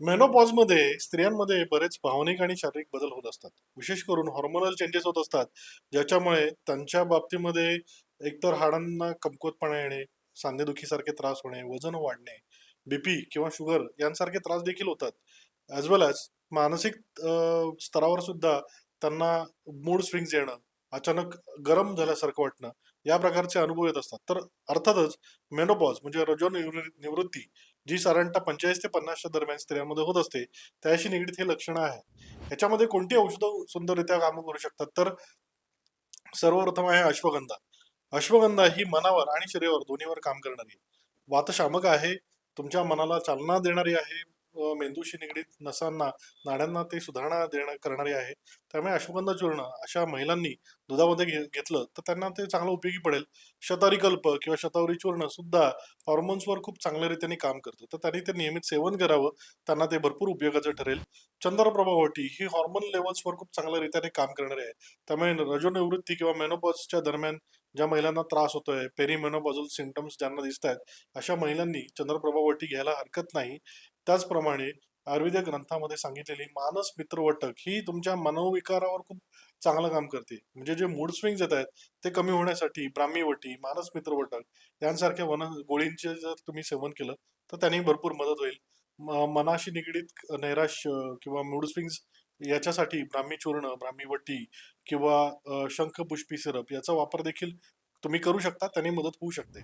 मेनोपॉजमध्ये स्त्रियांमध्ये बरेच भावनिक आणि शारीरिक बदल होत असतात. विशेष करून हॉर्मोनल चेंजेस होत असतात ज्याच्यामुळे त्यांच्या बाबतीमध्ये एकतर हाडांना कमकुवतपणा येणे सांधेदुखीसारखे त्रास होणे वजन वाढणे बीपी किंवा शुगर यांसारखे त्रास देखील होतात. ॲज वेल ॲज मानसिक स्तरावर सुद्धा त्यांना मूड स्विंग्स येणं अचानक गरम झाल्यासारखं वाटणं या प्रकारचे अनुभव येत असतात. तर अर्थातच मेनोपॉज म्हणजे रजो निवृत्ती जी साधारणतः पंचेचाळीस ते पन्नासच्या दरम्यान स्त्रियांमध्ये होत असते त्याशी निगडीत हे लक्षणं आहे याच्यामध्ये कोणती औषधं सुंदररित्या काम करू शकतात? तर सर्वप्रथम आहे अश्वगंधा. अश्वगंधा ही मनावर आणि शरीरावर दोन्हीवर काम करणारी. वातशामक आहे तुमच्या मनाला चालना देणारी आहे मेंदूशी निगडीत नसांना नाड्यांना ते सुधारणा देणं करणारी आहे त्यामुळे अश्वगंधा चूर्ण अशा महिलांनी दुधामध्ये घे घेतलं तर त्यांना ते चांगलं उपयोगी पडेल. शतारी कल्प किंवा शतावरी चूर्ण सुद्धा हॉर्मोन्सवर खूप चांगल्या रीतीने काम करतं. तर त्यांनी ते नियमित सेवन करावं त्यांना ते भरपूर उपयोगाचं ठरेल. चंद्रप्रभावटी ही हॉर्मोन लेवल्सवर खूप चांगल्या रीतीने काम करणारी आहे त्यामुळे रजोनिवृत्ती किंवा मेनोपॉजच्या दरम्यान ज्या महिलांना त्रास होतोय पेरीमेनोपॉझल सिमटम्स ज्यांना दिसत आहेत अशा महिलांनी चंद्रप्रभावटी घ्यायला हरकत नाही. त्याचप्रमाणे आयुर्वेदिक ग्रंथामध्ये सांगितलेली मानस मित्रवटक ही तुमच्या मनोविकारावर खूप चांगलं काम करते. म्हणजे जे मूड स्विंग्स येत आहेत ते कमी होण्यासाठी ब्राह्मीवटी मानस मित्रवटक यांसारख्या वन गोळींचे जर तुम्ही सेवन केलं तर त्यांनी भरपूर मदत होईल. म- मनाशी निगडीत नैराश्य किंवा मूड स्विंग्स याच्यासाठी ब्राह्मी चूर्ण ब्राह्मीवटी किंवा शंखपुष्पी सिरप याचा वापर देखील तुम्ही करू शकता त्याने मदत होऊ शकते.